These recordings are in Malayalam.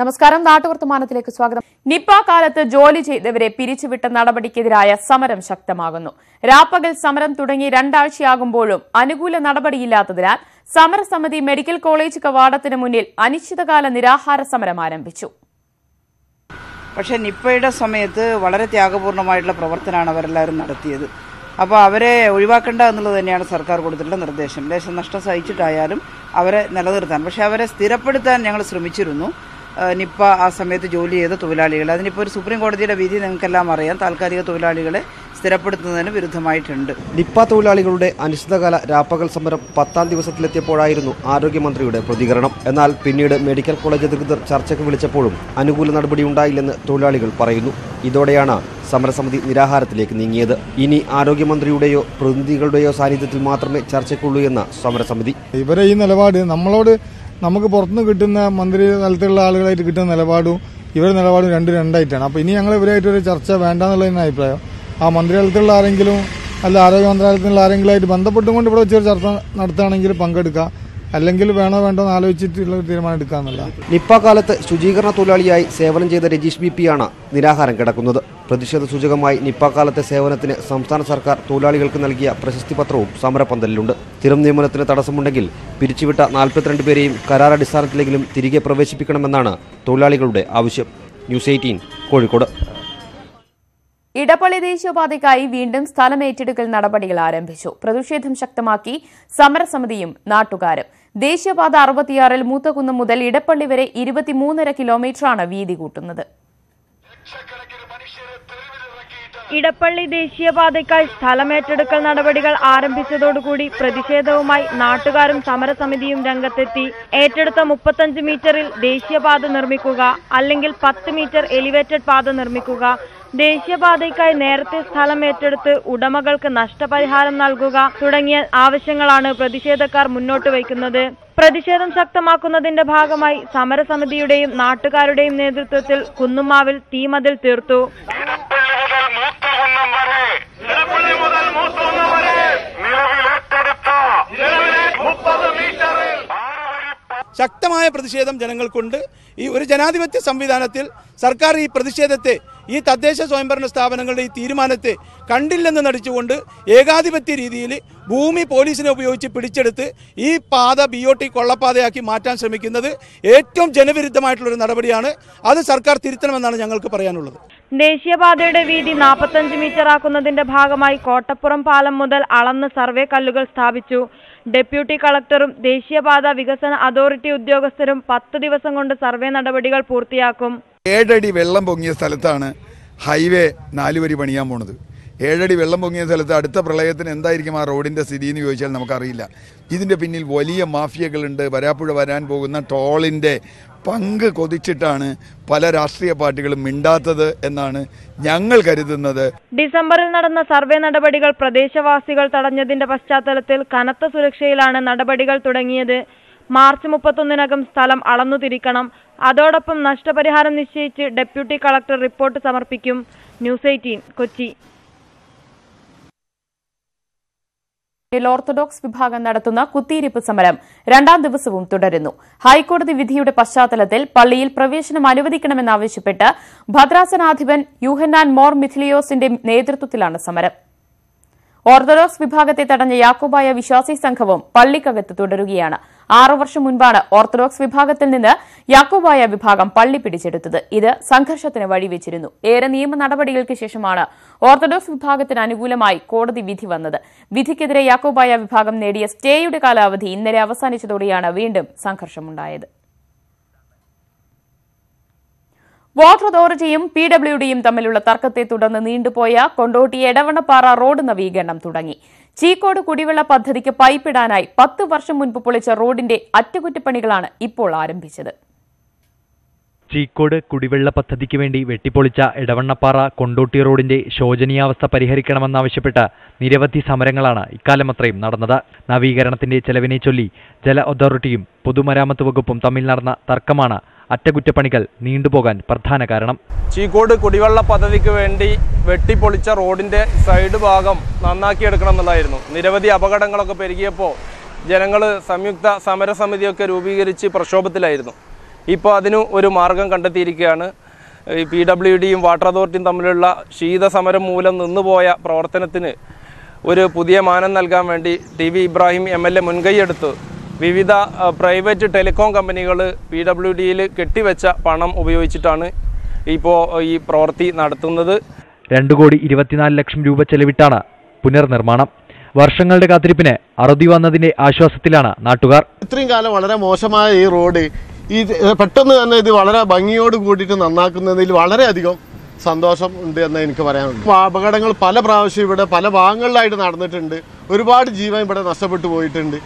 നമസ്കാരം. നാട്ടുവർത്തമാനത്തിലേക്ക് സ്വാഗതം. നിപ്പ കാലത്ത് ജോലി ചെയ്തവരെ പിരിച്ചുവിട്ട നടപടിക്കെതിരായ സമരം ശക്തമാകുന്നു. രാപ്പകൽ സമരം തുടങ്ങി രണ്ടാഴ്ചയാകുമ്പോഴും അനുകൂല നടപടിയില്ലാത്തതിനാൽ സമരസമിതി മെഡിക്കൽ കോളേജ് കവാടത്തിന് മുന്നിൽ അനിശ്ചിതകാല നിരാഹാര സമരം ആരംഭിച്ചു. പക്ഷേ നിപ്പയുടെ സമയത്ത് വളരെ ത്യാഗപൂർണമായിട്ടുള്ള പ്രവർത്തനമാണ് അവരെല്ലാവരും നടത്തിയത്. അപ്പോൾ അവരെ ഒഴിവാക്കേണ്ട എന്നുള്ളത് തന്നെയാണ് സർക്കാർ കൊടുത്തിട്ടുള്ള നിർദ്ദേശം. ദേശം നഷ്ടം സഹിച്ചിട്ടായാലും അവരെ നിലനിർത്താൻ. പക്ഷേ അവരെ സ്ഥിരപ്പെടുത്താൻ ഞങ്ങൾ ശ്രമിച്ചിരുന്നു. നിപ്പ ആ സമയത്ത് ജോലി ചെയ്ത തൊഴിലാളികൾ. അതിനിപ്പോൾ ഒരു സുപ്രീം കോടതിയുടെ വിധി നിങ്ങൾക്കെല്ലാം അറിയാം. താൽക്കാലിക തൊഴിലാളികളെ സ്ഥിരപ്പെടുത്തുന്നതിന് വിരുദ്ധമായിട്ടുണ്ട്. നിപ്പ തൊഴിലാളികളുടെ അനിശ്ചിതകാല രാപ്പകൽ സമരം പത്താം ദിവസത്തിലെത്തിയപ്പോഴായിരുന്നു ആരോഗ്യമന്ത്രിയുടെ പ്രതികരണം. എന്നാൽ പിന്നീട് മെഡിക്കൽ കോളേജ് അധികൃതർ ചർച്ചയ്ക്ക് വിളിച്ചപ്പോഴും അനുകൂല നടപടി ഉണ്ടായില്ലെന്ന് തൊഴിലാളികൾ പറയുന്നു. ഇതോടെയാണ് സമരസമിതി നിരാഹാരത്തിലേക്ക് നീങ്ങിയത്. ഇനി ആരോഗ്യമന്ത്രിയുടെയോ പ്രതിനിധികളുടെയോ സാന്നിധ്യത്തിൽ മാത്രമേ ചർച്ചയ്ക്കുള്ളൂ എന്ന സമരസമിതി. ഇവരെ ഈ നിലപാട് നമ്മളോട് നമുക്ക് പുറത്തുനിന്ന് കിട്ടുന്ന മന്ത്രി തലത്തിലുള്ള ആളുകളായിട്ട് കിട്ടുന്ന നിലപാടും ഇവരുടെ നിലപാടും രണ്ട് രണ്ടായിട്ടാണ്. അപ്പോൾ ഇനി ഞങ്ങൾ ഇവരായിട്ട് ഒരു ചർച്ച വേണ്ടെന്നുള്ളതിന് അഭിപ്രായം. ആ മന്ത്രി തലത്തിലുള്ള ആരെങ്കിലും അല്ല ആരോഗ്യ മന്ത്രാലയത്തിലുള്ള ആരെങ്കിലും ആയിട്ട് ബന്ധപ്പെട്ടുകൊണ്ട് ഇവിടെ വെച്ചൊരു ചർച്ച നടത്തുകയാണെങ്കിൽ പങ്കെടുക്കുക അല്ലെങ്കിൽ വേണോ വേണ്ടോ എന്ന് ആലോചിച്ചിട്ടുള്ള ഒരു തീരുമാനം എടുക്കാന്നുള്ള നിപ്പ കാലത്ത് ശുചീകരണ തൊഴിലാളിയായി സേവനം ചെയ്ത രജീഷ് ബി പി ആണ് നിരാഹാരം കിടക്കുന്നത്. പ്രതിഷേധ സൂചകമായി നിപ്പ കാലത്തെ സേവനത്തിന് സംസ്ഥാന സർക്കാർ തൊഴിലാളികൾക്ക് നൽകിയ പ്രശസ്തി പത്രവും സമരപന്തലിലുണ്ട്. സ്ഥിരം നിയമനത്തിന് തടസ്സമുണ്ടെങ്കിൽ പിരിച്ചുവിട്ട നാൽപ്പത്തിരണ്ട് പേരെയും കരാർ അടിസ്ഥാനത്തിലെങ്കിലും തിരികെ പ്രവേശിപ്പിക്കണമെന്നാണ് തൊഴിലാളികളുടെ ആവശ്യം. News eighteen Kozhikode. ഇടപ്പള്ളി ദേശീയപാതയ്ക്കായി വീണ്ടും സ്ഥലമേറ്റെടുക്കൽ നടപടികൾ ആരംഭിച്ചു. പ്രതിഷേധം ശക്തമാക്കി സമരസമിതിയും നാട്ടുകാരും ദേശീയപാത അറുപത്തിയാറിൽ മൂത്തകുന്നം മുതൽ ഇടപ്പള്ളി വരെ ഇരുപത്തിമൂന്നര കിലോമീറ്ററാണ് വീതി കൂട്ടുന്നത്. ഇടപ്പള്ളി ദേശീയപാതയ്ക്കായി സ്ഥലമേറ്റെടുക്കൽ നടപടികൾ ആരംഭിച്ചതോടുകൂടി പ്രതിഷേധവുമായി നാട്ടുകാരും സമരസമിതിയും രംഗത്തെത്തി. ഏറ്റെടുത്ത മുപ്പത്തഞ്ച് മീറ്ററിൽ ദേശീയപാത നിർമ്മിക്കുക അല്ലെങ്കിൽ പത്ത് മീറ്റർ എലിവേറ്റഡ് പാത നിർമ്മിക്കുക ദേശീയപാതയ്ക്കായി നേരത്തെ സ്ഥലം ഏറ്റെടുത്ത് ഉടമകൾക്ക് നഷ്ടപരിഹാരം നൽകുക തുടങ്ങിയ ആവശ്യങ്ങളാണ് പ്രതിഷേധക്കാർ മുന്നോട്ട് വയ്ക്കുന്നത്. പ്രതിഷേധം ശക്തമാക്കുന്നതിന്റെ ഭാഗമായി സമരസമിതിയുടെയും നാട്ടുകാരുടെയും നേതൃത്വത്തിൽ കുന്നുമാവിൽ തീമതിൽ തീർത്തു ഇടപ്പള്ളി മുതൽ മൂത്തകുന്നം വരെ നിലവിലേറ്റെടുത്ത മുപ്പത് മീറ്ററിൽ ശക്തമായ പ്രതിഷേധം ജനങ്ങൾക്കുണ്ട്. ഈ ഒരു ജനാധിപത്യ സംവിധാനത്തിൽ സർക്കാർ ഈ പ്രതിഷേധത്തെ ഈ തദ്ദേശ സ്വയംഭരണ സ്ഥാപനങ്ങളുടെ ഈ തീരുമാനത്തെ കണ്ടില്ലെന്ന് നടിച്ചുകൊണ്ട് ഏകാധിപത്യ രീതിയിൽ ഭൂമി പോലീസിനെ ഉപയോഗിച്ച് പിടിച്ചെടുത്ത് ഈ പാത ബി ഒ ടി കൊള്ളപ്പാതയാക്കി മാറ്റാൻ ശ്രമിക്കുന്നത് ഏറ്റവും ജനവിരുദ്ധമായിട്ടുള്ളൊരു നടപടിയാണ്. അത് സർക്കാർ തിരുത്തണമെന്നാണ് ഞങ്ങൾക്ക് പറയാനുള്ളത്. ദേശീയപാതയുടെ വീതി നാൽപ്പത്തഞ്ച് മീറ്റർ ആക്കുന്നതിന്റെ ഭാഗമായി കോട്ടപ്പുറം പാലം മുതൽ അളന്ന് സർവേ കല്ലുകൾ സ്ഥാപിച്ചു. ഡെപ്യൂട്ടി കളക്ടറും ദേശീയപാത വികസന അതോറിറ്റി ഉദ്യോഗസ്ഥരും പത്ത് ദിവസം കൊണ്ട് സർവേ നടപടികൾ പൂർത്തിയാക്കും. ഏഴടി വെള്ളം പൊങ്ങിയ സ്ഥലത്താണ് ഹൈവേ നാലുവരി പണിയാൻ പോണത്. ഏഴടി വെള്ളം പൊങ്ങിയ സ്ഥലത്ത് അടുത്ത പ്രളയത്തിന് എന്തായിരിക്കും ആ റോഡിന്റെ സ്ഥിതി എന്ന് ചോദിച്ചാൽ നമുക്കറിയില്ല. ഇതിന്റെ പിന്നിൽ വലിയ മാഫിയകളുണ്ട്. വരാപ്പുഴ വരാൻ പോകുന്ന ടോളിന്റെ പങ്ക് കൊതിച്ചിട്ടാണ് പല രാഷ്ട്രീയ പാർട്ടികളും മിണ്ടാത്തത് എന്നാണ് ഞങ്ങൾ കരുതുന്നത്. ഡിസംബറിൽ നടന്ന സർവേ നടപടികൾ പ്രദേശവാസികൾ തടഞ്ഞതിന്റെ പശ്ചാത്തലത്തിൽ കനത്ത സുരക്ഷയിലാണ് നടപടികൾ തുടങ്ങിയത്. മാർച്ച് മുപ്പത്തൊന്നിനകം സ്ഥലം അളന്നു തിരിക്കണം. അതോടൊപ്പം നഷ്ടപരിഹാരം നിശ്ചയിച്ച് ഡെപ്യൂട്ടി കളക്ടർ റിപ്പോർട്ട് സമർപ്പിക്കും. News eighteen Kochi. ഓർത്തഡോക്സ് വിഭാഗം നടത്തുന്ന കുത്തിയിരിപ്പ് സമരം രണ്ടാം ദിവസവും തുടരുന്നു. ഹൈക്കോടതി വിധിയുടെ പശ്ചാത്തലത്തിൽ പള്ളിയിൽ പ്രവേശനം അനുവദിക്കണമെന്നാവശ്യപ്പെട്ട് ഭദ്രാസനാധിപൻ യുഹന്നാൻ മോർ മിഥിലിയോസിന്റെ നേതൃത്വത്തിലാണ് സമരം. ഓർത്തഡോക്സ് വിഭാഗത്തെ തടഞ്ഞ യാക്കോബായ വിശ്വാസി സംഘവും പള്ളിക്കകത്ത് തുടരുകയാണ്. ആറു വർഷം മുൻപാണ് ഓർത്തഡോക്സ് വിഭാഗത്തിൽ നിന്ന് യാക്കോബായ വിഭാഗം പള്ളി പിടിച്ചെടുത്തത്. ഇത് സംഘർഷത്തിന് വഴിവെച്ചിരുന്നു. ഏറെ നിയമ നടപടികൾക്ക് ശേഷമാണ് ഓർത്തഡോക്സ് വിഭാഗത്തിന് അനുകൂലമായി കോടതി വിധി വന്നത്. വിധിക്കെതിരെ യാക്കോബായ വിഭാഗം നേടിയ സ്റ്റേയുടെ കാലാവധി ഇന്നലെ അവസാനിച്ചതോടെയാണ് വീണ്ടും സംഘർഷമുണ്ടായത്. വാട്ടർ അതോറിറ്റിയും പി ഡബ്ല്യു ഡിയും തമ്മിലുള്ള തർക്കത്തെ തുടർന്ന് നീണ്ടുപോയ കൊണ്ടോട്ടി എടവണ്ണപ്പാറ റോഡ് നവീകരണം തുടങ്ങി. ചീക്കോട് കുടിവെള്ള പദ്ധതിക്ക് പൈപ്പിടാനായി പത്ത് വർഷം മുൻപ് പൊളിച്ച റോഡിന്റെ അറ്റകുറ്റപ്പണികളാണ് ഇപ്പോൾ ആരംഭിച്ചത്. ചീക്കോട് കുടിവെള്ള പദ്ധതിക്ക് വേണ്ടി വെട്ടിപ്പൊളിച്ച ഇടവണ്ണപ്പാറ കൊണ്ടോട്ടി റോഡിന്റെ ശോചനീയാവസ്ഥ പരിഹരിക്കണമെന്നാവശ്യപ്പെട്ട് നിരവധി സമരങ്ങളാണ് ഇക്കാലമത്രയും നടന്നത്. നവീകരണത്തിന്റെ ചെലവിനെ ചൊല്ലി ജല അതോറിറ്റിയും പൊതുമരാമത്ത് വകുപ്പും തമ്മിൽ നടന്ന തർക്കമാണ് അറ്റകുറ്റപ്പണികൾ നീണ്ടുപോകാൻ പ്രധാന കാരണം. ചീക്കോട് കുടിവെള്ള പദ്ധതിക്ക് വേണ്ടി വെട്ടിപ്പൊളിച്ച റോഡിന്റെ സൈഡ് ഭാഗം നന്നാക്കിയെടുക്കണം എന്നുള്ളതായിരുന്നു നിരവധി അപകടങ്ങളൊക്കെ പെരുകിയപ്പോൾ ജനങ്ങൾ സംയുക്ത സമരസമിതിയൊക്കെ രൂപീകരിച്ച് പ്രക്ഷോഭത്തിലായിരുന്നു. ഇപ്പോൾ അതിന് ഒരു മാർഗം കണ്ടെത്തിയിരിക്കുകയാണ്. ഈ പി ഡബ്ല്യു ഡിയും വാട്ടർ അതോറിറ്റിയും തമ്മിലുള്ള ശീതസമരം മൂലം നിന്നുപോയ പ്രവർത്തനത്തിന് ഒരു പുതിയ മാനം നൽകാൻ വേണ്ടി T V Ibrahim M L A മുൻകൈയെടുത്ത്. വിവിധ പ്രൈവറ്റ് ടെലികോം കമ്പനികൾ പി ഡബ്ല്യു ഡിയിൽ കെട്ടിവെച്ച പണം ഉപയോഗിച്ചിട്ടാണ് ഇപ്പോൾ ഈ പ്രവൃത്തി നടത്തുന്നത്. രണ്ടു കോടി ഇരുപത്തിനാല് ലക്ഷം രൂപ ചെലവിട്ടാണ് പുനർനിർമ്മാണം. വർഷങ്ങളുടെ കാത്തിരിപ്പിന് അറുതി വന്നതിന്റെ ആശ്വാസത്തിലാണ് നാട്ടുകാർ. ഇത്രയും കാലം വളരെ മോശമായ ഈ റോഡ് ഈ പെട്ടെന്ന് തന്നെ ഇത് വളരെ ഭംഗിയോട് കൂടിയിട്ട് നന്നാക്കുന്നതിൽ വളരെയധികം സന്തോഷം ഉണ്ട് എന്ന് എനിക്ക് പറയാനുണ്ട്. അപകടങ്ങൾ പല പ്രാവശ്യം ഇവിടെ പല ഭാഗങ്ങളിലായിട്ട് നടന്നിട്ടുണ്ട്. ഒരുപാട് ജീവൻ ഇവിടെ നഷ്ടപ്പെട്ടു പോയിട്ടുണ്ട്.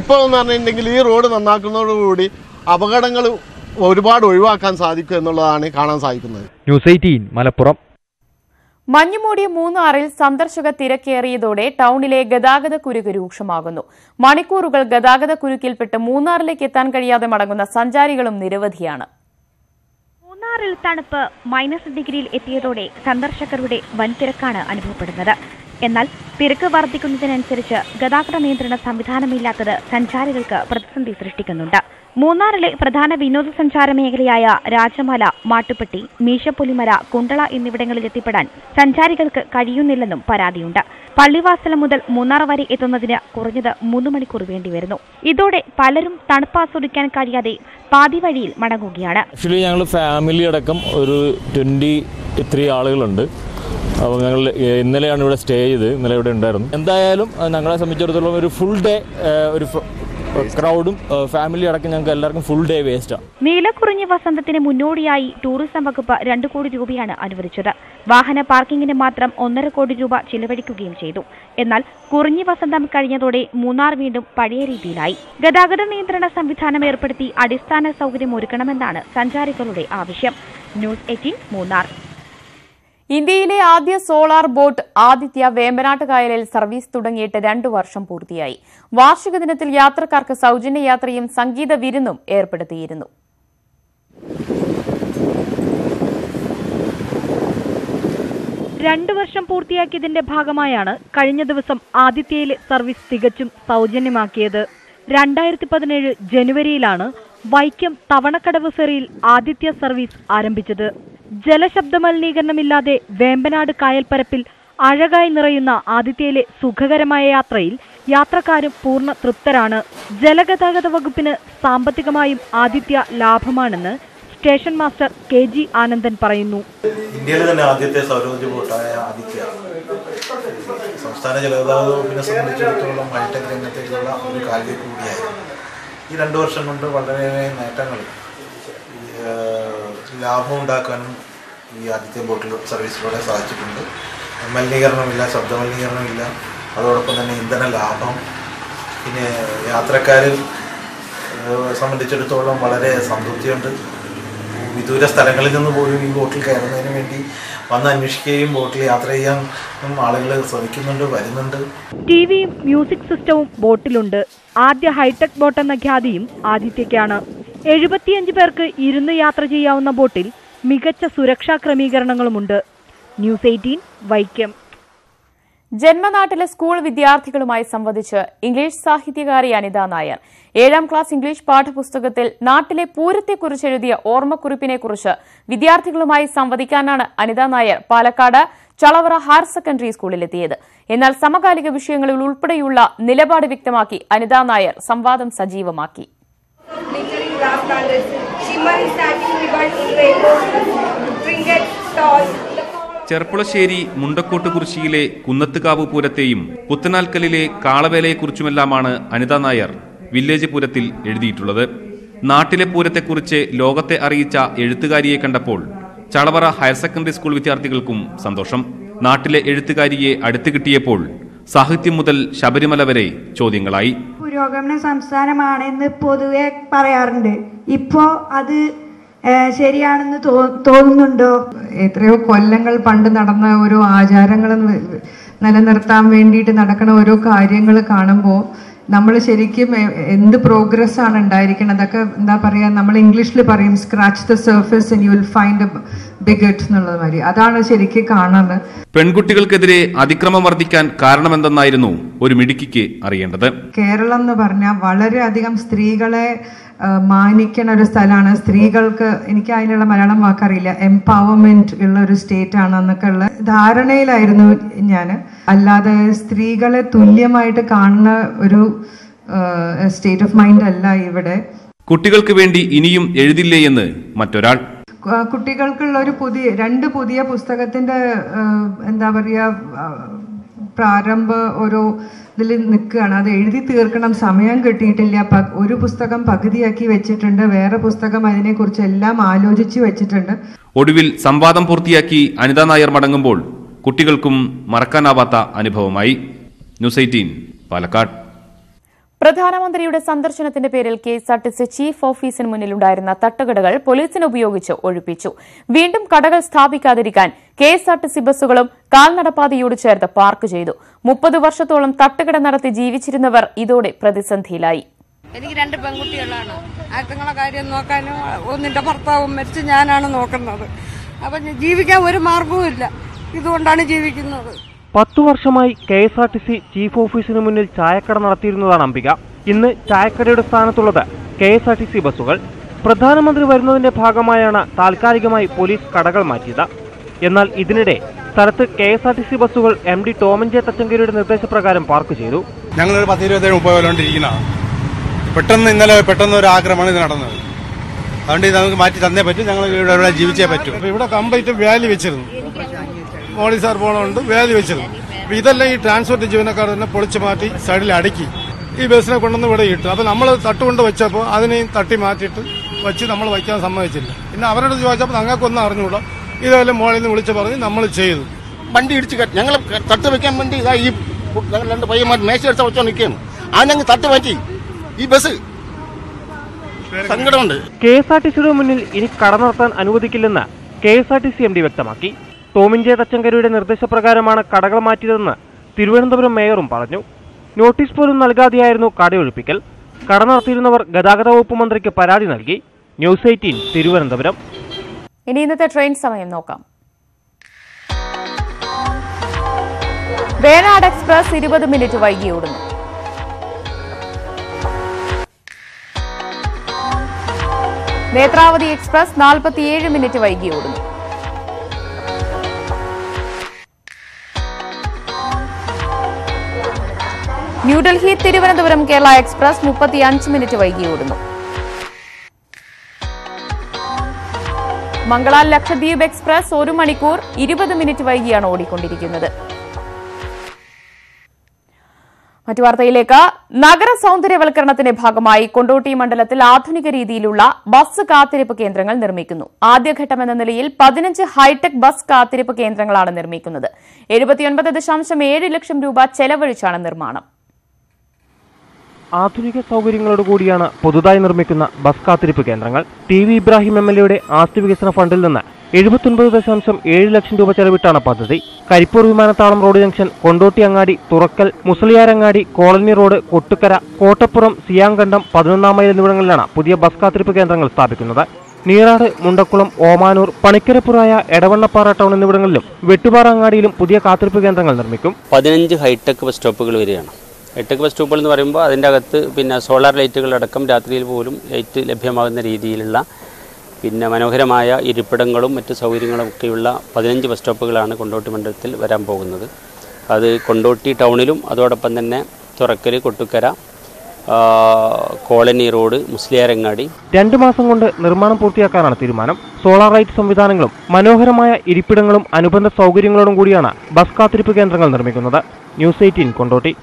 ഇപ്പോൾ എന്ന് പറഞ്ഞിട്ടുണ്ടെങ്കിൽ ഈ റോഡ് നന്നാക്കുന്നതോടുകൂടി അപകടങ്ങൾ ഒരുപാട് ഒഴിവാക്കാൻ സാധിക്കും എന്നുള്ളതാണ് കാണാൻ സാധിക്കുന്നത്. News eighteen Malappuram. മഞ്ഞുമൂടിയ മൂന്നാറിൽ സന്ദർശക തിരക്കേറിയതോടെ ടൌണിലെ ഗതാഗത കുരുക്ക് രൂക്ഷമാകുന്നു. മണിക്കൂറുകൾ ഗതാഗത കുരുക്കിൽപ്പെട്ട് മൂന്നാറിലേക്ക് എത്താൻ കഴിയാതെ മടങ്ങുന്ന സഞ്ചാരികളും നിരവധിയാണ്. മൂന്നാറിൽ തണുപ്പ് മൈനസ് ഡിഗ്രിയിൽ എത്തിയതോടെ സന്ദർശകരുടെ വൻ തിരക്കാണ് അനുഭവപ്പെടുന്നത്. എന്നാൽ തിരക്ക് വർദ്ധിക്കുന്നതിനനുസരിച്ച് ഗതാഗത നിയന്ത്രണ സംവിധാനമില്ലാത്തത് സഞ്ചാരികൾക്ക് പ്രതിസന്ധി സൃഷ്ടിക്കുന്നുണ്ട്. മൂന്നാറിലെ പ്രധാന വിനോദസഞ്ചാര മേഖലയായ രാജമല മാട്ടുപ്പെട്ടി മീശപ്പൊലിമല കുണ്ടള എന്നിവിടങ്ങളിൽ എത്തിപ്പെടാൻ സഞ്ചാരികൾക്ക് കഴിയുന്നില്ലെന്നും പരാതിയുണ്ട്. പള്ളിവാസലം മുതൽ മൂന്നാർ വരെ എത്തുന്നതിന് കുറഞ്ഞത് മൂന്ന് മണിക്കൂർ വേണ്ടിവരുന്നു. ഇതോടെ പലരും തണുപ്പ് ആസ്വദിക്കാൻ കഴിയാതെ പാതി വഴിയിൽ മടങ്ങുകയാണ്. ആക്ച്വലി ഞങ്ങൾ ഫാമിലി അടക്കം ഒരു ട്വന്റി ത്രീ ആളുകളുണ്ട് അപ്പോൾ ഞങ്ങൾ ഇന്നലെയാണ് ഇവിടെ സ്റ്റേ ചെയ്ത്. ഇന്നലെ ഇവിടെ ഉണ്ടായിരുന്നു. എന്തായാലും ഞങ്ങളെ സംബന്ധിച്ചിടത്തോളം ഒരു ഫുൾ ഡേ ഒരു ക്രൗഡും ഫാമിലി അടക്കം ഞങ്ങൾക്ക് എല്ലാവർക്കും ഫുൾ ഡേ വേസ്റ്റാണ് നീലക്കുറിഞ്ഞി വസന്തത്തിന് മുന്നോടിയായി ടൂറിസം വകുപ്പ് രണ്ട് കോടി രൂപയാണ് അനുവദിച്ചത്. വാഹന പാർക്കിംഗിന് മാത്രം ഒന്നര കോടി രൂപ ചിലവഴിക്കുകയും ചെയ്തു. എന്നാൽ കുറിഞ്ഞി വസന്തം കഴിഞ്ഞതോടെ മൂന്നാർ വീണ്ടും പഴയ രീതിയിലായി. ഗതാഗത നിയന്ത്രണ സംവിധാനം ഏർപ്പെടുത്തി അടിസ്ഥാന സൗകര്യം ഒരുക്കണമെന്നാണ് സഞ്ചാരികളുടെ ആവശ്യം. News eighteen Munnar. ഇന്ത്യയിലെ ആദ്യ സോളാർ ബോട്ട് ആദിത്യ വേമ്പനാട്ട് കായലിൽ സർവീസ് തുടങ്ങിയിട്ട് രണ്ടു വർഷം പൂർത്തിയായി. വാർഷിക ദിനത്തിൽ യാത്രക്കാർക്ക് സൗജന്യ യാത്രയും സംഗീത വിരുന്നും ഏർപ്പെടുത്തിയിരുന്നു. രണ്ടു വർഷം പൂർത്തിയാക്കിയതിന്റെ ഭാഗമായാണ് കഴിഞ്ഞ ദിവസം ആദിത്യയിലെ സർവീസ് തികച്ചും സൗജന്യമാക്കിയത്. രണ്ടായിരത്തി പതിനേഴ് ജനുവരിയിലാണ് വൈക്കം തവണക്കടവ് ഫെറിയിൽ ആദിത്യ സർവീസ് ആരംഭിച്ചത്. ജലശബ്ദ മലിനീകരണമില്ലാതെ വേമ്പനാട് കായൽപ്പരപ്പിൽ അഴകായി നിറയുന്ന ആദിത്യയിലെ സുഖകരമായ യാത്രയിൽ യാത്രക്കാരും പൂർണ തൃപ്തരാണ്. ജലഗതാഗത വകുപ്പിന് സാമ്പത്തികമായും Aditya ലാഭമാണെന്ന് station master K G Anandan പറയുന്നു. ഇന്ത്യയിലെ തന്നെ ആദ്യത്തെ സൗരോർജ ബോട്ടായ ആദിത്യ. സംസ്ഥാന ജലഗതാഗത വകുപ്പിനെ സംബന്ധിച്ചിടത്തോളം ഹൈടെക് രംഗത്തേക്കുള്ള ഒരു കാര്യം കൂടിയായിരുന്നു. ഈ രണ്ടു വർഷം കൊണ്ട് വളരെയേറെ നേട്ടങ്ങൾ ലാഭം ഉണ്ടാക്കാനും ഈ ആദ്യത്തെ ബോട്ടിൽ സർവീസിലൂടെ സാധിച്ചിട്ടുണ്ട്. മലിനീകരണമില്ല ശബ്ദമലിനീകരണമില്ല. അതോടൊപ്പം തന്നെ ഇന്ധന ലാഭം. പിന്നെ യാത്രക്കാരിൽ സംബന്ധിച്ചിടത്തോളം വളരെ സംതൃപ്തിയുണ്ട്. വിദൂര സ്ഥലങ്ങളിൽ നിന്ന് പോലും ഈ ബോട്ടിൽ കയറുന്നതിന് വേണ്ടി വന്ന് അന്വേഷിക്കുകയും ബോട്ടിൽ യാത്ര ചെയ്യാൻ ആളുകൾ ശ്രമിക്കുന്നുണ്ട് വരുന്നുണ്ട്. ടിവിയും മ്യൂസിക് സിസ്റ്റവും ബോട്ടിലുണ്ട് ആദ്യ ഹൈടെക് ബോട്ട് എന്ന ഖ്യാതിയും ആദിത്യയ്ക്കാണ്. എഴുപത്തിയഞ്ച് പേർക്ക് ഇരുന്ന് യാത്ര ചെയ്യാവുന്ന ബോട്ടിൽ മികച്ച സുരക്ഷാ ക്രമീകരണങ്ങളുമുണ്ട്. News eighteen Vaikom. ജന്മനാട്ടിലെ സ്കൂൾ വിദ്യാർത്ഥികളുമായി സംവദിച്ച് ഇംഗ്ലീഷ് സാഹിത്യകാരി അനിത നായർ. ഏഴാം ക്ലാസ് ഇംഗ്ലീഷ് പാഠപുസ്തകത്തിൽ നാട്ടിലെ പൂരത്തെക്കുറിച്ച് എഴുതിയ ഓർമ്മക്കുറിപ്പിനെക്കുറിച്ച് വിദ്യാർത്ഥികളുമായി സംവദിക്കാനാണ് അനിത നായർ പാലക്കാട് ചളവറ ഹയർ സെക്കൻഡറി സ്കൂളിലെത്തിയത്. എന്നാൽ സമകാലിക വിഷയങ്ങളിൽ ഉൾപ്പെടെയുള്ള നിലപാട് വ്യക്തമാക്കി അനിത നായർ സംവാദം സജീവമാക്കി. Glass banners, shimmering satin ribbon in rainbows, trinkets, toys. Cherpulassery Mundakkottu കുറിശിയിലെ Kunnathukavu പൂരത്തെയും പുത്തനാൽക്കലിലെ കാളവേലയെക്കുറിച്ചുമെല്ലാമാണ് അനിത നായർ വില്ലേജ് പൂരത്തിൽ എഴുതിയിട്ടുള്ളത്. നാട്ടിലെ പൂരത്തെക്കുറിച്ച് ലോകത്തെ അറിയിച്ച എഴുത്തുകാരിയെ കണ്ടപ്പോൾ ചളവറ ഹയർ സെക്കൻഡറി സ്കൂൾ വിദ്യാർത്ഥികൾക്കും സന്തോഷം. നാട്ടിലെ എഴുത്തുകാരിയെ അടുത്തു കിട്ടിയപ്പോൾ സാഹിത്യം മുതൽ ശബരിമല വരെ ചോദ്യങ്ങളായി. പുരോഗമന സംസ്ഥാനമാണെന്ന് പൊതുവെ പറയാറുണ്ട്. ഇപ്പോ അത് ശരിയാണെന്ന് തോന്നുന്നുണ്ടോ? എത്രയോ കൊല്ലങ്ങൾ പണ്ട് നടന്ന ഓരോ ആചാരങ്ങൾ നിലനിർത്താൻ വേണ്ടിയിട്ട് നടക്കുന്ന ഓരോ കാര്യങ്ങൾ കാണുമ്പോൾ നമ്മൾ ശരിക്കും എന്ത് പ്രോഗ്രസ് ആണ് ഉണ്ടായിരിക്കുന്നത് അതൊക്കെ എന്താ പറയുക നമ്മൾ ഇംഗ്ലീഷിൽ പറയും scratch the surface and you will find bigot എന്നുള്ളത് മാതിരി. അതാണ് ശരിക്കും കാണുന്നത്. പെൺകുട്ടികൾക്കെതിരെ അതിക്രമം വർദ്ധിക്കാൻ കാരണമെന്തെന്നായിരുന്നു ഒരു മിടുക്കിക്ക് അറിയേണ്ടത്. കേരളം എന്ന് പറഞ്ഞാൽ വളരെയധികം സ്ത്രീകളെ മാനിക്കണ ഒരു സ്ഥലമാണ് സ്ത്രീകൾക്ക് എനിക്ക് അതിനുള്ള മലയാളം വാക്കറിയില്ല. എംപവർമെന്റ് ഉള്ള ഒരു സ്റ്റേറ്റ് ആണ് എന്നൊക്കെ ഉള്ള ധാരണയിലായിരുന്നു ഞാൻ അല്ലാതെ സ്ത്രീകളെ തുല്യമായിട്ട് കാണുന്ന ഒരു സ്റ്റേറ്റ് ഓഫ് മൈൻഡ് അല്ല ഇവിടെ. കുട്ടികൾക്ക് വേണ്ടി ഇനിയും എഴുതില്ലേ എന്ന് മറ്റൊരാൾ. കുട്ടികൾക്കുള്ള ഒരു പുതിയ രണ്ട് പുതിയ പുസ്തകത്തിന്റെ എന്താ പറയുക പ്രാരംഭ ഒരു ഇതിൽ നിൽക്കുകയാണ്. അത് എഴുതി തീർക്കണം. സമയം കിട്ടിയിട്ടില്ല. ഒരു പുസ്തകം പകുതിയാക്കി വെച്ചിട്ടുണ്ട്. വേറെ പുസ്തകം അതിനെക്കുറിച്ച് എല്ലാം ആലോചിച്ച് വെച്ചിട്ടുണ്ട്. ഒടുവിൽ സംവാദം പൂർത്തിയാക്കി അനിത നായർ മടങ്ങുമ്പോൾ കുട്ടികൾക്കും മറക്കാനാവാത്ത അനുഭവമായി. News eighteen Palakkad. പ്രധാനമന്ത്രിയുടെ സന്ദർശനത്തിന്റെ പേരിൽ K S R T C chief ഓഫീസിന് മുന്നിലുണ്ടായിരുന്ന തട്ടുകടകൾ പോലീസിന് ഉപയോഗിച്ച് ഒഴിപ്പിച്ചു. വീണ്ടും കടകൾ സ്ഥാപിക്കാതിരിക്കാൻ K S R T C ബസ്സുകളും കാൽനടപ്പാതയോട് ചേർത്ത് പാർക്ക് ചെയ്തു. മുപ്പത് വർഷത്തോളം തട്ടുകട നടത്തി ജീവിച്ചിരുന്നവർ ഇതോടെ പ്രതിസന്ധിയിലായി. എനിക്ക് രണ്ട് പെൺകുട്ടികളാണ്. ആറ്റങ്ങളെ കാര്യം നോക്കാനും ഒന്നിന്റെ ഭർത്താവും മരിച്ച് ഞാനാണ് നോക്കുന്നത്. അപ്പൊ ജീവിക്കാൻ ഒരു മാർഗവും ഇല്ല ഇതുകൊണ്ടാണ് ജീവിക്കുന്നത്. പത്തു വർഷമായി K S R T C chief ഓഫീസിന് മുന്നിൽ ചായക്കട നടത്തിയിരുന്നതാണ് അംബിക. ഇന്ന് ചായക്കടയുടെ സ്ഥാനത്തുള്ളത് K S R T C ബസ്സുകൾ. പ്രധാനമന്ത്രി വരുന്നതിന്റെ ഭാഗമായാണ് താൽക്കാലികമായി പോലീസ് കടകൾ മാറ്റിയത്. എന്നാൽ ഇതിനിടെ സ്ഥലത്ത് K S R T C ബസ്സുകൾ എം ഡി ടോമൻ ജെ തച്ചങ്കരിയുടെ നിർദ്ദേശപ്രകാരം പാർക്ക് ചെയ്തു. ഞങ്ങൾ പത്ത് ഇരുപത്തേഴ് മുപ്പത് കൊല്ലോണ്ടിരിക്കുന്നതാണ് പെട്ടെന്ന് ഇന്നലെ പെട്ടെന്ന് ഒരു ആക്രമണം ഇത് നടന്നത്. അതുകൊണ്ട് ഇത് നമുക്ക് മാറ്റി തന്നേ പറ്റും ഞങ്ങൾ ഇവിടെ ജീവിച്ചേ പറ്റൂ. ഇവിടെ കംപ്ലീറ്റ് വാലി വെച്ചിരുന്നു. മോഡി സാർ പോണുണ്ട് വേദി വെച്ചിരുന്നു. അപ്പൊ ഇതെല്ലാം ഈ ട്രാൻസ്പോർട്ട് ജീവനക്കാർ തന്നെ പൊളിച്ചു മാറ്റി സൈഡിൽ അടുക്കി. ഈ ബസ്സിനെ കൊണ്ടുവന്ന് ഇവിടെ ഇട്ടു. അപ്പൊ നമ്മൾ തട്ടുകൊണ്ട് വെച്ചപ്പോൾ അതിനെ തട്ടി മാറ്റിയിട്ട് വെച്ച് നമ്മൾ വയ്ക്കാൻ സമ്മതിച്ചില്ല. പിന്നെ അവരോട് ചോദിച്ചപ്പോൾ ഞങ്ങൾക്കൊന്നും അറിഞ്ഞുകൂടാ ഇതെല്ലാം മോളിൽ നിന്ന് വിളിച്ച് പറഞ്ഞ് നമ്മൾ ചെയ്തു. വണ്ടി ഇടിച്ച് കയറ്റി ഞങ്ങൾ തട്ട് വെക്കാൻ വേണ്ടി ഇതാ ഈ ഞങ്ങൾ രണ്ട് പയ്യന്മാർ മേശ എടുത്ത് വെച്ചോ നിൽക്കുകയാണ് ഞങ്ങൾ തട്ട് മാറ്റി. ഈ ബസ് സങ്കടമുണ്ട്. കെ എസ് ആർ ടി സിയുടെ മുന്നിൽ ഇനി കട നടത്താൻ അനുവദിക്കില്ലെന്ന് K S R T C M D വ്യക്തമാക്കി. ടോമിൻ ജെ തച്ചങ്കരിയുടെ നിർദ്ദേശപ്രകാരമാണ് കടകൾ മാറ്റിയതെന്ന് തിരുവനന്തപുരം മേയറും പറഞ്ഞു. നോട്ടീസ് പോലും നൽകാതെയായിരുന്നു കടയൊഴിപ്പിക്കൽ. കട നടത്തിയിരുന്നവർ ഗതാഗത വകുപ്പ് മന്ത്രിക്ക് പരാതി നൽകി. News eighteen Thiruvananthapuram. ഇനി ഇന്നത്തെ ട്രെയിൻ സമയം നോക്കാം. വേണാട് എക്സ്പ്രസ് ഇരുപത് മിനിറ്റ് വൈകി ഓടുന്നു. നേത്രാവതി എക്സ്പ്രസ് നാൽപ്പത്തിയേഴ് മിനിറ്റ് വൈകി ഓടുന്നു. ന്യൂഡൽഹി തിരുവനന്തപുരം കേരള എക്സ്പ്രസ് മുപ്പത്തിയഞ്ച് മിനിറ്റ് വൈകി ഓടുന്നു. മംഗള ലക്ഷദ്വീപ് എക്സ്പ്രസ് ഒരു മണിക്കൂർ ഇരുപത് മിനിറ്റ് വൈകിയാണ് ഓടിക്കൊണ്ടിരിക്കുന്നത്. മറ്റു വാർത്തയിലേക്ക്. നഗര സൗന്ദര്യവൽക്കരണത്തിന്റെ ഭാഗമായി കൊണ്ടോട്ടി മണ്ഡലത്തിൽ ആധുനിക രീതിയിലുള്ള ബസ് കാത്തിരിപ്പ് കേന്ദ്രങ്ങൾ നിർമ്മിക്കുന്നു. ആദ്യഘട്ടമെന്ന നിലയിൽ പതിനഞ്ച് ഹൈടെക് ബസ് കാത്തിരിപ്പ് കേന്ദ്രങ്ങളാണ് നിർമ്മിക്കുന്നത്. എഴുപത്തിയൊൻപത് ദശാംശം ഏഴ് ലക്ഷം രൂപ ചെലവഴിച്ചാണ് നിർമ്മാണം. ആധുനിക സൗകര്യങ്ങളോടുകൂടിയാണ് പുതുതായി നിർമ്മിക്കുന്ന ബസ് കാത്തിരിപ്പ് കേന്ദ്രങ്ങൾ. T V Ibrahim M L എയുടെ ആസ്തി വികസന ഫണ്ടിൽ നിന്ന് എഴുപത്തൊൻപത് ദശാംശം ഏഴ് ലക്ഷം രൂപ ചെലവിട്ടാണ് പദ്ധതി. കരിപ്പൂർ വിമാനത്താവളം റോഡ് ജംഗ്ഷൻ കൊണ്ടോട്ടി അങ്ങാടി തുറക്കൽ മുസലിയാരങ്ങാടി കോളനി റോഡ് കൊട്ടുക്കര കോട്ടപ്പുറം സിയാങ്കണ്ടം പതിനൊന്നാം മൈൽ എന്നിവിടങ്ങളിലാണ് പുതിയ ബസ് കാത്തിരിപ്പ് കേന്ദ്രങ്ങൾ സ്ഥാപിക്കുന്നത്. നീറാട് മുണ്ടക്കുളം ഓമാനൂർ പണിക്കരപ്പുറായ എടവണ്ണപ്പാറ ടൗൺ എന്നിവിടങ്ങളിലും വെട്ടുപാറ അങ്ങാടിയിലും പുതിയ കാത്തിരിപ്പ് കേന്ദ്രങ്ങൾ നിർമ്മിക്കും. പതിനഞ്ച് ഹൈടെക് ബസ് സ്റ്റോപ്പുകൾ വരികയാണ്. ഹൈടെക് പ്ലസ് സ്റ്റോപ്പുകൾ എന്ന് പറയുമ്പോൾ അതിന്റെ അകത്ത് പിന്നെ സോളാർ ലൈറ്റുകളടക്കം രാത്രിയിൽ പോലും ലൈറ്റ് ലഭ്യമാകുന്ന രീതിയിലുള്ള പിന്നെ മനോഹരമായ ഇരിപ്പിടങ്ങളും മറ്റ് സൗകര്യങ്ങളും ഒക്കെയുള്ള പതിനഞ്ച് ബസ് സ്റ്റോപ്പുകളാണ് കൊണ്ടോട്ടി മണ്ഡലത്തിൽ വരാൻ പോകുന്നത്. അത് കൊണ്ടോട്ടി ടൗണിലും അതോടൊപ്പം തന്നെ തുറക്കൽ കൊട്ടുക്കര കോളനി റോഡ് മുസ്ലിയാരങ്ങാടി. രണ്ടു മാസം കൊണ്ട് നിർമ്മാണം പൂർത്തിയാക്കാനാണ് തീരുമാനം. സോളാർ ലൈറ്റ് സംവിധാനങ്ങളും മനോഹരമായ ഇരിപ്പിടങ്ങളും അനുബന്ധ സൗകര്യങ്ങളോടും കൂടിയാണ് ബസ് കാത്തിരിപ്പ് കേന്ദ്രങ്ങൾ നിർമ്മിക്കുന്നത്. News eighteen Kondotty.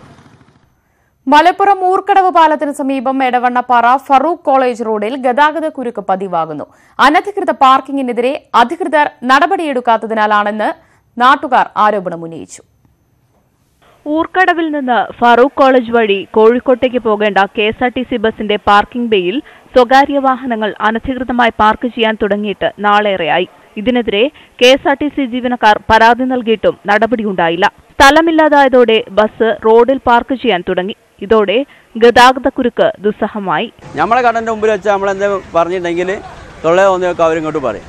Malappuram Oorkadavu പാലത്തിന് സമീപം എടവണ്ണപ്പാറ ഫറൂഖ് കോളേജ് റോഡിൽ ഗതാഗത കുരുക്ക് പതിവാകുന്നു. അനധികൃത പാർക്കിംഗിനെതിരെ അധികൃതർ നടപടിയെടുക്കാത്തതിനാലാണെന്ന് നാട്ടുകാർ ആരോപണമുന്നയിച്ചു ഊർക്കടവിൽ നിന്ന് ഫറൂഖ് കോളേജ് വഴി കോഴിക്കോട്ടേക്ക് പോകേണ്ട K S R T C ബസിന്റെ പാർക്കിംഗ് ബേയിൽ സ്വകാര്യ വാഹനങ്ങൾ അനധികൃതമായി പാർക്ക് ചെയ്യാൻ തുടങ്ങിയിട്ട് നാളേറെയായി. ഇതിനെതിരെ K S R T C ജീവനക്കാർ പരാതി നൽകിയിട്ടും നടപടിയുണ്ടായില്ല. സ്ഥലമില്ലാതായതോടെ ബസ് റോഡിൽ പാർക്ക് ചെയ്യാൻ തുടങ്ങി. ഇതോടെ ഗതാഗതക്കുരുക്ക് ദുസ്സഹമായി. നമ്മളെ കടന്റെ മുമ്പിൽ വെച്ച് നമ്മളെന്താ പറഞ്ഞിട്ടുണ്ടെങ്കിൽ തൊള്ളേ തോന്നിയൊക്കെ അവരിങ്ങോട്ട് പറയും.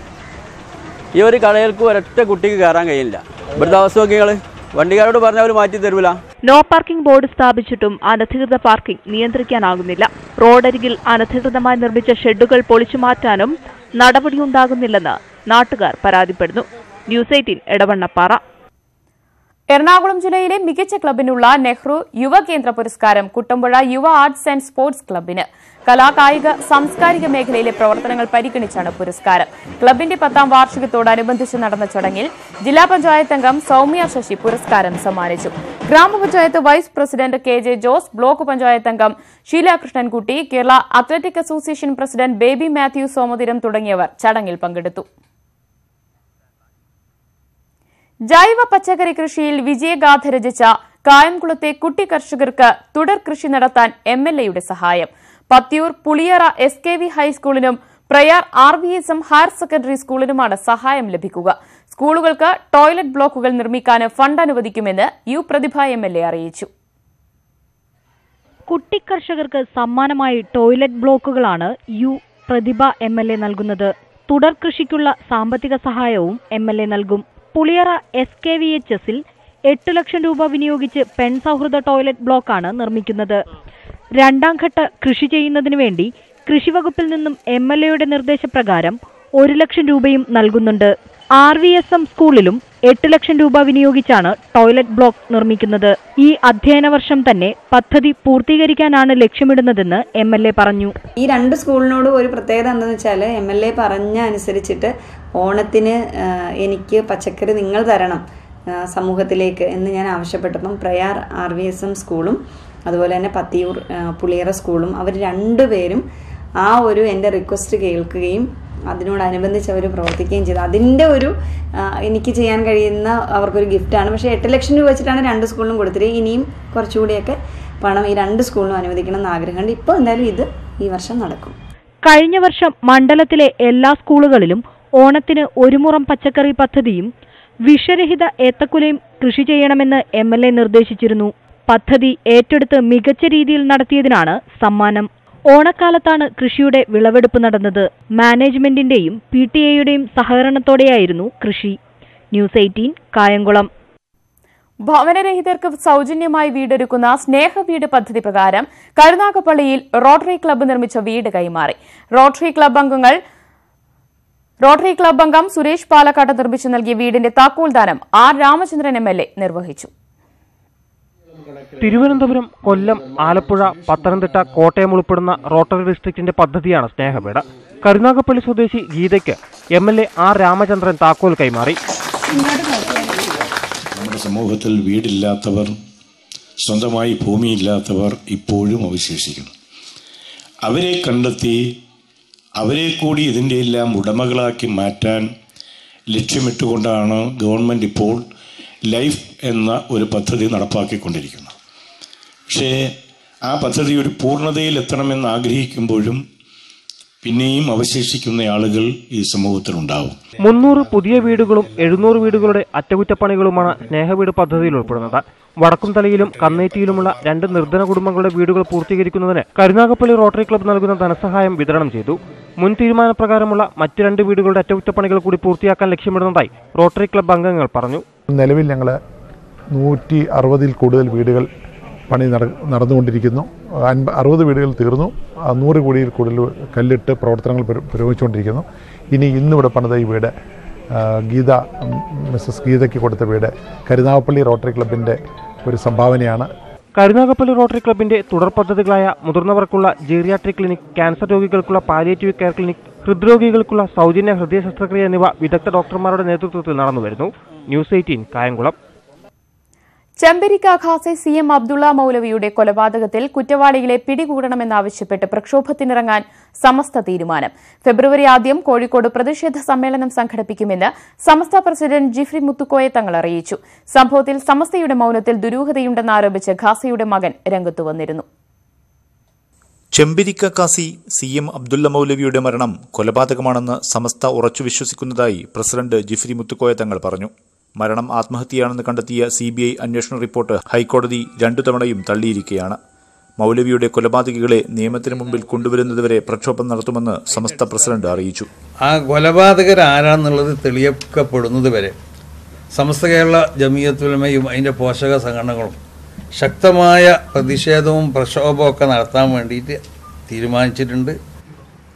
ഈ ഒരു കടയിൽക്ക് ഒരൊറ്റ കുട്ടിക്ക് കയറാൻ കഴിയില്ല. ഇവിടുത്തെ അവസ്ഥ നോക്കിയാൽ വണ്ടിക്കാരോട് പറഞ്ഞാൽ അവർ മാറ്റി തരൂല. നോ പാർക്കിംഗ് ബോർഡ് സ്ഥാപിച്ചിട്ടും അനധികൃത പാർക്കിംഗ് നിയന്ത്രിക്കാനാകുന്നില്ല. റോഡരികിൽ അനധികൃതമായി നിർമ്മിച്ച ഷെഡുകൾ പൊളിച്ചു മാറ്റാനും നടപടിയുണ്ടാകുന്നില്ലെന്ന് നാട്ടുകാർ പരാതിപ്പെടുന്നു. News eighteen Edavannappara. എറണാകുളം ജില്ലയിലെ മികച്ച ക്ലബിനുള്ള നെഹ്റു യുവകേന്ദ്ര പുരസ്കാരം കുട്ടമ്പുഴ യുവ ആർട്സ് ആൻഡ് സ്പോർട്സ് ക്ലബിന്. കലാകായിക സാംസ്കാരിക മേഖലയിലെ പ്രവർത്തനങ്ങൾ പരിഗണിച്ചാണ് പുരസ്കാരം. ക്ലബിന്റെ പത്താം വാർഷികത്തോടനുബന്ധിച്ച് നടന്ന ചടങ്ങിൽ ജില്ലാ പഞ്ചായത്ത് അംഗം സൌമ്യ ശശി പുരസ്കാരം സമ്മാനിച്ചു. ഗ്രാമപഞ്ചായത്ത് vice president K J Jose block panchayat അംഗം Sheela Krishnankutty Kerala athletic association president Baby Mathew Somatheeram തുടങ്ങിയവർ ചടങ്ങിൽ പങ്കെടുത്തു. ജൈവ പച്ചക്കറി കൃഷിയിൽ വിജയഗാഥ രചിച്ച കായംകുളത്തെ കുട്ടി കർഷകർക്ക് തുടർ കൃഷി നടത്താൻ എം എൽ എയുടെ സഹായം. Pathiyoor Puliyara S K V ഹൈസ്കൂളിനും Prayar R V S M higher secondary സ്കൂളിനുമാണ് സഹായം ലഭിക്കുക. സ്കൂളുകൾക്ക് ടോയ്ലറ്റ് ബ്ലോക്കുകൾ നിർമ്മിക്കാൻ ഫണ്ട് അനുവദിക്കുമെന്ന് U Prathibha M L A അറിയിച്ചു. കുട്ടിക്കർഷകർക്ക് സമ്മാനമായി toilet ബ്ലോക്കുകളാണ് U Prathibha M L A നൽകുന്നത്. തുടർ കൃഷിക്കുള്ള സാമ്പത്തിക സഹായവും എം എൽ എ നൽകും. Puliyara S K V H എസിൽ എട്ട് ലക്ഷം രൂപ വിനിയോഗിച്ച് പെൺ സൗഹൃദ ടോയ്ലറ്റ് ബ്ലോക്കാണ് നിർമ്മിക്കുന്നത്. രണ്ടാം ഘട്ട കൃഷി ചെയ്യുന്നതിന് വേണ്ടി കൃഷിവകുപ്പിൽ നിന്നും എം എൽ എയുടെ നിർദ്ദേശപ്രകാരം ഒരു ലക്ഷം രൂപയും നൽകുന്നുണ്ട്. ആർ വി എസ് എം സ്കൂളിലും എട്ട് ലക്ഷം രൂപ വിനിയോഗിച്ചാണ് ടോയ്ലറ്റ് ബ്ലോക്ക് നിർമ്മിക്കുന്നത്. ഈ അധ്യയന വർഷം തന്നെ പദ്ധതി പൂർത്തീകരിക്കാനാണ് ലക്ഷ്യമിടുന്നതെന്ന് എം എൽ എ പറഞ്ഞു. ഈ രണ്ട് സ്കൂളിനോടും ഒരു പ്രത്യേകത എന്താണെന്ന് വെച്ചാൽ എം എൽ എ പറഞ്ഞ അനുസരിച്ചിട്ട് ഓണത്തിന് എനിക്ക് പച്ചക്കറി നിങ്ങൾ തരണം സമൂഹത്തിലേക്ക് എന്ന് ഞാൻ ആവശ്യപ്പെട്ടപ്പം Prayar R V S M സ്കൂളും അതുപോലെ തന്നെ പത്തിയൂർ പുളിയറ സ്കൂളും അവർ രണ്ടുപേരും ആ ഒരു എന്റെ റിക്വസ്റ്റ് കേൾക്കുകയും അതിനോടനുബന്ധിച്ച് അവർ പ്രവർത്തിക്കുകയും ചെയ്തു. അതിന്റെ ഒരു എനിക്ക് ചെയ്യാൻ കഴിയുന്ന അവർക്കൊരു ഗിഫ്റ്റാണ്. പക്ഷേ എട്ട് ലക്ഷം രൂപ വെച്ചിട്ടാണ് രണ്ട് സ്കൂളിലും കൊടുത്തത് ഇനിയും കുറച്ചുകൂടിയൊക്കെ പണം ഈ രണ്ട് സ്കൂളിലും അനുവദിക്കണം എന്ന് ആഗ്രഹമുണ്ട്. ഇപ്പോൾ എന്തായാലും ഇത് ഈ വർഷം നടക്കും. കഴിഞ്ഞ വർഷം മണ്ഡലത്തിലെ എല്ലാ സ്കൂളുകളിലും ഓണത്തിന് ഒരു മുറം പച്ചക്കറി പദ്ധതിയും വിഷരഹിത ഏത്തക്കുലയും കൃഷി ചെയ്യണമെന്ന് എ നിർദ്ദേശിച്ചിരുന്നു. പദ്ധതി ഏറ്റെടുത്ത് മികച്ച രീതിയിൽ നടത്തിയതിനാണ് സമ്മാനം ഓണക്കാലത്താണ് കൃഷിയുടെ വിളവെടുപ്പ് നടന്നത്. മാനേജ്മെന്റിന്റെയും പി ടി എയുടെയും സഹകരണത്തോടെയായിരുന്നു കൃഷി. News eighteen Kayamkulam. ഭവനരഹിതർക്ക് സൗജന്യമായി വീടൊരുക്കുന്ന സ്നേഹ വീട് പദ്ധതി പ്രകാരം കരുനാഗപ്പള്ളിയിൽ റോട്ടറി ക്ലബ്ബ് നിർമ്മിച്ച വീട് കൈമാറി. റോട്ടറി ക്ലബ്ബ് അംഗങ്ങൾ റോട്ടറി ക്ലബ്ബ് അംഗം സുരേഷ് പാലക്കാട്ട് നിർമ്മിച്ചു നൽകിയ വീടിന്റെ താക്കോൽദാനം ആർ രാമചന്ദ്രൻ എം നിർവഹിച്ചു. തിരുവനന്തപുരം കൊല്ലം ആലപ്പുഴ പത്തനംതിട്ട കോട്ടയം ഉൾപ്പെടുന്ന റോട്ടറി ഡിസ്ട്രിക്റ്റിന്റെ പദ്ധതിയാണ് സ്നേഹവേട കരുനാഗപ്പള്ളി സ്വദേശി ഗീതയ്ക്ക് M L A R Ramachandran താക്കോൽ കൈമാറി. നമ്മുടെ സമൂഹത്തിൽ വീടില്ലാത്തവർ സ്വന്തമായി ഭൂമിയില്ലാത്തവർ ഇപ്പോഴും അവശേഷിക്കുന്നു. അവരെ കണ്ടെത്തി അവരെ കൂടി ഇതിന്റെ എല്ലാം ഉടമകളാക്കി മാറ്റാൻ ലക്ഷ്യമിട്ടുകൊണ്ടാണ് ഗവൺമെന്റ് ഇപ്പോൾ ലൈഫ് എന്ന ഒരു പദ്ധതി നടപ്പാക്കിക്കൊണ്ടിരിക്കുന്നത്. പക്ഷേ ആ പദ്ധതി ഒരു പൂർണതയിൽ എത്തണമെന്ന് ആഗ്രഹിക്കുമ്പോഴും പിന്നെയും അവശേഷിക്കുന്ന ആളുകൾ ഈ സമൂഹത്തിലുണ്ടാവും. മുന്നൂറ് പുതിയ വീടുകളും എഴുന്നൂറ് വീടുകളുടെ അറ്റകുറ്റപ്പണികളുമാണ് സ്നേഹവീട് പദ്ധതിയിൽ ഉൾപ്പെടുന്നത്. വടക്കുംതലയിലും കന്നേറ്റിയിലുമുള്ള രണ്ട് നിർധന കുടുംബങ്ങളുടെ വീടുകൾ പൂർത്തീകരിക്കുന്നതിന് കരുനാഗപ്പള്ളി റോട്ടറി ക്ലബ്ബ് നൽകുന്ന ധനസഹായം വിതരണം ചെയ്തു. മുൻ തീരുമാനപ്രകാരമുള്ള മറ്റു രണ്ട് വീടുകളുടെ അറ്റകുറ്റപ്പണികൾ കൂടി പൂർത്തിയാക്കാൻ ലക്ഷ്യമിടുന്നതായി റോട്ടറി ക്ലബ്ബ് അംഗങ്ങൾ പറഞ്ഞു. നിലവിൽ ഞങ്ങൾ നൂറ്റി അറുപതിൽ കൂടുതൽ വീടുകൾ പണി നട നടന്നുകൊണ്ടിരിക്കുന്നു. അൻപ അറുപത് വീടുകൾ തീർന്നു. നൂറ് കോടിയിൽ കൂടുതൽ കല്ലിട്ട് പ്രവർത്തനങ്ങൾ പുരോഗമിച്ചുകൊണ്ടിരിക്കുന്നു. ഇനി ഇന്നിവിടെ പണിത ഈ വീട് ഗീത മിസ്സസ് ഗീതയ്ക്ക് കൊടുത്ത വീട് കരുനാഗപ്പള്ളി റോട്ടറി ക്ലബിന്റെ ഒരു സംഭാവനയാണ്. കരുനാഗപ്പള്ളി റോട്ടറി ക്ലബിന്റെ തുടർ പദ്ധതികളായ മുതിർന്നവർക്കുള്ള ജീറിയാട്രിക് ക്ലിനിക് ക്യാൻസർ രോഗികൾക്കുള്ള പാലിയേറ്റീവ് കെയർ ക്ലിനിക് ഹൃദ്രോഗികൾക്കുള്ള സൗജന്യ ഹൃദയ ശസ്ത്രക്രിയ എന്നിവ വിദഗ്ധ ഡോക്ടർമാരുടെ നേതൃത്വത്തിൽ നടന്നുവരുന്നു. News eighteen Kayamkulam. ചെമ്പരിക്ക ഖാസെ സി എം അബ്ദുള്ള മൌലവിയുടെ കൊലപാതകത്തിൽ കുറ്റവാളികളെ പിടികൂടണമെന്നാവശ്യപ്പെട്ട് പ്രക്ഷോഭത്തിനിറങ്ങാൻ സമസ്ത തീരുമാനം. ഫെബ്രുവരി ആദ്യം കോഴിക്കോട് പ്രതിഷേധ സമ്മേളനം സംഘടിപ്പിക്കുമെന്ന് സമസ്ത പ്രസിഡന്റ് ജിഫ്രി മുത്തുക്കോയെ തങ്ങൾ അറിയിച്ചു. സംഭവത്തിൽ സമസ്തയുടെ മൌനത്തിൽ ദുരൂഹതയുണ്ടെന്നാരോപിച്ച് ഖാസയുടെ മകൻ രംഗത്തു വന്നിരുന്നു. ചെമ്പിരിക്ക കാസി സി എം അബ്ദുള്ള മൗലവിയുടെ മരണം കൊലപാതകമാണെന്ന് സമസ്ത ഉറച്ചു വിശ്വസിക്കുന്നതായി പ്രസിഡന്റ് ജിഫ്രി മുത്തുക്കോയ തങ്ങൾ പറഞ്ഞു. മരണം ആത്മഹത്യയാണെന്ന് കണ്ടെത്തിയ സി ബി ഐ അന്വേഷണ റിപ്പോർട്ട് ഹൈക്കോടതി രണ്ടു തവണയും തള്ളിയിരിക്കുകയാണ്. മൗലവിയുടെ കൊലപാതകികളെ നിയമത്തിന് മുമ്പിൽ കൊണ്ടുവരുന്നതുവരെ പ്രക്ഷോഭം നടത്തുമെന്ന് സമസ്ത പ്രസിഡന്റ് അറിയിച്ചു. ആ കൊലപാതകരാരാന്നുള്ളത് തെളിയിക്കപ്പെടുന്നത് വരെ സമസ്ത കേരള ജമീയത്തുലമയും അതിന്റെ പോഷക സംഘടനകളും ശക്തമായ പ്രതിഷേധവും പ്രക്ഷോഭവും ഒക്കെ നടത്താൻ വേണ്ടിയിട്ട് തീരുമാനിച്ചിട്ടുണ്ട്.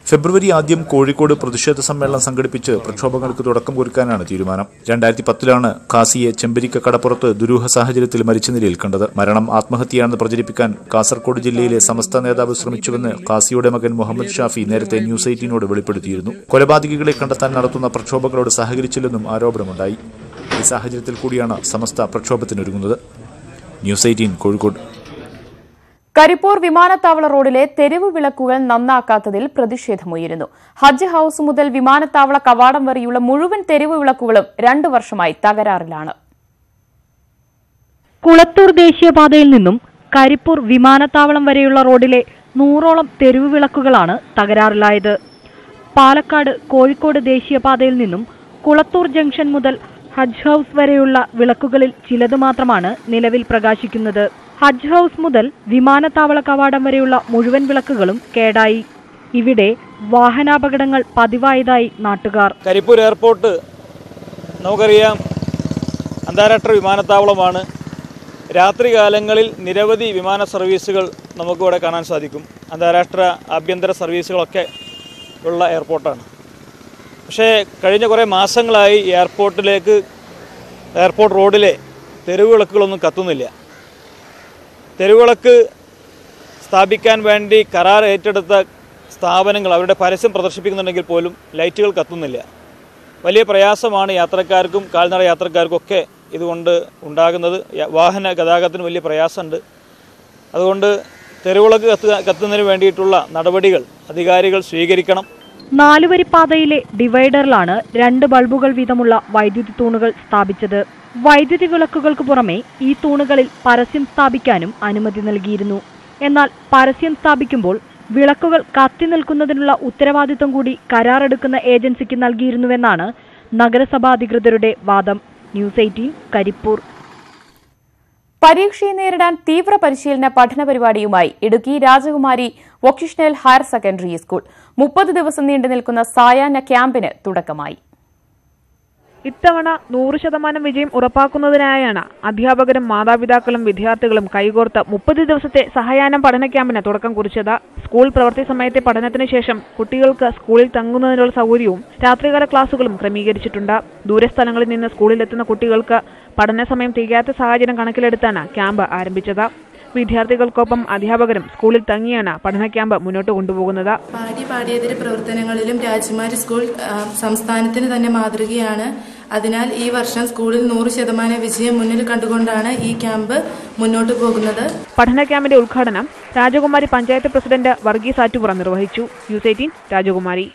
ഫെബ്രുവരി ആദ്യം കോഴിക്കോട് പ്രതിഷേധ സമ്മേളനം സംഘടിപ്പിച്ച് പ്രക്ഷോഭങ്ങൾക്ക് തുടക്കം കുറിക്കാനാണ് തീരുമാനം. രണ്ടായിരത്തി പത്തിലാണ് കാസിയെ ചെമ്പരിക്ക കടപ്പുറത്ത് ദുരൂഹ സാഹചര്യത്തിൽ മരിച്ച നിലയിൽ കണ്ടത്. മരണം ആത്മഹത്യയാണെന്ന് പ്രചരിപ്പിക്കാൻ കാസർഗോഡ് ജില്ലയിലെ സമസ്ത നേതാവ് ശ്രമിച്ചുവെന്ന് കാസിയുടെ മകൻ മുഹമ്മദ് ഷാഫി നേരത്തെ ന്യൂസ് എയ്റ്റീനോട് വെളിപ്പെടുത്തിയിരുന്നു. കൊലപാതകികളെ കണ്ടെത്താൻ നടത്തുന്ന പ്രക്ഷോഭങ്ങളോട് സഹകരിച്ചില്ലെന്നും ആരോപണമുണ്ടായി. ഈ സാഹചര്യത്തിൽ കൂടിയാണ് Samastha പ്രക്ഷോഭത്തിനൊരുങ്ങുന്നത്. News eighteen Kozhikode. Karipur വിമാനത്താവള റോഡിലെ തെരുവ് വിളക്കുകൾ നന്നാക്കാത്തതിൽ പ്രതിഷേധമുയരുന്നു. ഹജ്ജ് ഹൌസ് മുതൽ വിമാനത്താവള കവാടം വരെയുള്ള മുഴുവൻ തെരുവ് വിളക്കുകളും രണ്ടു വർഷമായി തകരാറിലാണ്. കുളത്തൂർ ദേശീയപാതയിൽ നിന്നും കരിപ്പൂർ വിമാനത്താവളം വരെയുള്ള റോഡിലെ നൂറോളം തെരുവ് വിളക്കുകളാണ് തകരാറിലായത്. പാലക്കാട് കോഴിക്കോട് ദേശീയപാതയിൽ നിന്നും കുളത്തൂർ ജംഗ്ഷൻ മുതൽ ഹജ്ജ് ഹൌസ് വരെയുള്ള വിളക്കുകളിൽ ചിലത് മാത്രമാണ് നിലവിൽ പ്രകാശിക്കുന്നത്. ഹജ്ജ് ഹൗസ് മുതൽ വിമാനത്താവള കവാടം വരെയുള്ള മുഴുവൻ വിളക്കുകളും കേടായി. ഇവിടെ വാഹനാപകടങ്ങൾ പതിവായതായി നാട്ടുകാർ. കരിപ്പൂർ എയർപോർട്ട് നമുക്കറിയാം അന്താരാഷ്ട്ര വിമാനത്താവളമാണ്. രാത്രികാലങ്ങളിൽ നിരവധി വിമാന സർവീസുകൾ നമുക്കിവിടെ കാണാൻ സാധിക്കും. അന്താരാഷ്ട്ര ആഭ്യന്തര സർവീസുകളൊക്കെ ഉള്ള എയർപോർട്ടാണ്. പക്ഷേ കഴിഞ്ഞ കുറേ മാസങ്ങളായി എയർപോർട്ടിലേക്ക് എയർപോർട്ട് റോഡിലെ തെരുവ് തെരുവുവിളക്കുകളൊന്നും കത്തുന്നില്ല. തെരുവുവിളക്ക് സ്ഥാപിക്കാൻ വേണ്ടി കരാർ ഏറ്റെടുത്ത സ്ഥാപനങ്ങൾ അവരുടെ പരസ്യം പ്രദർശിപ്പിക്കുന്നുണ്ടെങ്കിൽ പോലും ലൈറ്റുകൾ കത്തുന്നില്ല. വലിയ പ്രയാസമാണ് യാത്രക്കാർക്കും കാൽനട യാത്രക്കാർക്കും ഒക്കെ ഇതുകൊണ്ട് ഉണ്ടാകുന്നത്. വാഹന ഗതാഗതത്തിന് വലിയ പ്രയാസമുണ്ട്. അതുകൊണ്ട് തെരുവിളക്ക് കത്ത് കത്തുന്നതിന് വേണ്ടിയിട്ടുള്ള നടപടികൾ അധികാരികൾ സ്വീകരിക്കണം. നാലുവരിപ്പാതയിലെ ഡിവൈഡറിലാണ് രണ്ട് ബൾബുകൾ വീതമുള്ള വൈദ്യുതി തൂണുകൾ സ്ഥാപിച്ചത്. വൈദ്യുതി വിളക്കുകൾക്ക് പുറമെ ഈ തൂണുകളിൽ പരസ്യം സ്ഥാപിക്കാനും അനുമതി നൽകിയിരുന്നു. എന്നാൽ പരസ്യം സ്ഥാപിക്കുമ്പോൾ വിളക്കുകൾ കത്തി നിൽക്കുന്നതിനുള്ള ഉത്തരവാദിത്വം കൂടി കരാറെടുക്കുന്ന ഏജൻസിക്ക് നൽകിയിരുന്നുവെന്നാണ് നഗരസഭാ അധികൃതരുടെ വാദം. News eighteen Karipur. പരീക്ഷയെ നേരിടാൻ തീവ്ര പരിശീലന പഠന പരിപാടിയുമായി ഇടുക്കി രാജകുമാരി വൊക്കേഷണൽ ഹയർ സെക്കൻഡറി സ്കൂൾ. മുപ്പത് ദിവസം നീണ്ടു നിൽക്കുന്ന സായാഹ്ന ക്യാമ്പിന് തുടക്കമായി. ഇത്തവണ നൂറ് ശതമാനം വിജയം ഉറപ്പാക്കുന്നതിനായാണ് അധ്യാപകരും മാതാപിതാക്കളും വിദ്യാർത്ഥികളും കൈകോർത്ത് മുപ്പത് ദിവസത്തെ സഹായാനം പഠന ക്യാമ്പിന് തുടക്കം കുറിച്ചത്. സ്കൂൾ പ്രവൃത്തി സമയത്തെ പഠനത്തിന് ശേഷം കുട്ടികൾക്ക് സ്കൂളിൽ തങ്ങുന്നതിനുള്ള സൗകര്യവും രാത്രികാല ക്ലാസുകളും ക്രമീകരിച്ചിട്ടുണ്ട്. ദൂരസ്ഥലങ്ങളിൽ നിന്ന് സ്കൂളിലെത്തുന്ന കുട്ടികൾക്ക് പഠന സമയം തികയാത്ത സാഹചര്യം കണക്കിലെടുത്താണ് ക്യാമ്പ് ആരംഭിച്ചത്. വിദ്യാർത്ഥികൾക്കൊപ്പം അധ്യാപകരും സ്കൂളിൽ തങ്ങിയാണ് പഠന ക്യാമ്പ് മുന്നോട്ട് കൊണ്ടുപോകുന്നത്. പാടി പാഠ്യേതര പ്രവർത്തനങ്ങളിലും രാജകുമാരി സ്കൂൾ സംസ്ഥാനത്തിന് തന്നെ മാതൃകയാണ്. അതിനാൽ ഈ വർഷം സ്കൂളിൽ നൂറ് ശതമാനം വിജയം മുന്നിൽ കണ്ടുകൊണ്ടാണ് ഈ ക്യാമ്പ് മുന്നോട്ട് പോകുന്നത്. പഠന ക്യാമ്പിന്റെ ഉദ്ഘാടനം രാജകുമാരി പഞ്ചായത്ത് പ്രസിഡന്റ് വർഗീസ് ആറ്റുപുറം നിർവഹിച്ചു. ന്യൂസ് എയ്റ്റീൻ രാജകുമാരി.